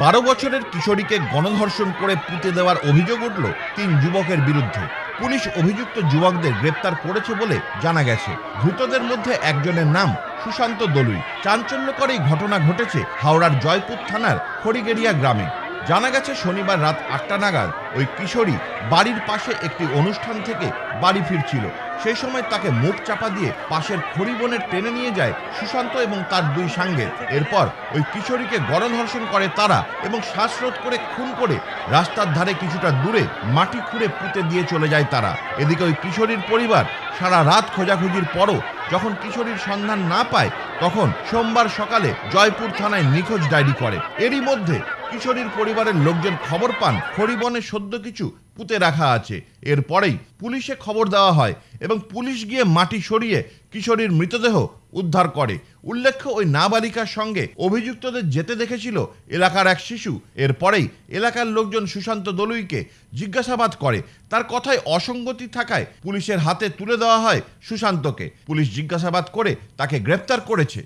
বারো বছরের কিশোরীকে গণধর্ষণ করে পুঁতে দেওয়ার অভিযোগ উঠল তিন যুবকের বিরুদ্ধে। পুলিশ অভিযুক্ত যুবকদের গ্রেপ্তার করেছে বলে জানা গেছে। ধৃতদের মধ্যে একজনের নাম সুশান্ত দলুই। চাঞ্চল্যকর এই ঘটনা ঘটেছে হাওড়ার জয়পুর থানার খড়িগেরিয়া গ্রামে। জানা গেছে শনিবার রাত আটটা নাগাদ ওই কিশোরী বাড়ির পাশে একটি অনুষ্ঠান থেকে বাড়ি ফিরছিল। সেই সময় তাকে মুখ চাপা দিয়ে পাশের খড়িবনের টেনে নিয়ে যায় সুশান্ত এবং তার দুই সাঙ্গে। এরপর ওই কিশোরীকে গণধর্ষণ করে তারা এবং শ্বাসরোধ করে খুন করে রাস্তার ধারে কিছুটা দূরে মাটি খুঁড়ে পুঁতে দিয়ে চলে যায় তারা। এদিকে ওই কিশোরীর পরিবার সারা রাত খোঁজাখুঁজির পরও যখন কিশোরীর সন্ধান না পায়, তখন সোমবার সকালে জয়পুর থানায় নিখোঁজ ডায়েরি করে। এরই মধ্যে কিশোরীর পরিবারের লোকজন খবর পান খড়িবনে সদ্য কিছু পুঁতে রাখা আছে। এরপরেই পুলিশে খবর দেওয়া হয় এবং পুলিশ গিয়ে মাটি সরিয়ে কিশোরীর মৃতদেহ উদ্ধার করে। উল্লেখ্য, ওই নাবালিকার সঙ্গে অভিযুক্তদের যেতে দেখেছিল এলাকার এক শিশু। এরপরেই এলাকার লোকজন সুশান্ত দলুইকে জিজ্ঞাসাবাদ করে। তার কথায় অসঙ্গতি থাকায় পুলিশের হাতে তুলে দেওয়া হয় সুশান্তকে। পুলিশ জিজ্ঞাসাবাদ করে তাকে গ্রেপ্তার করেছে।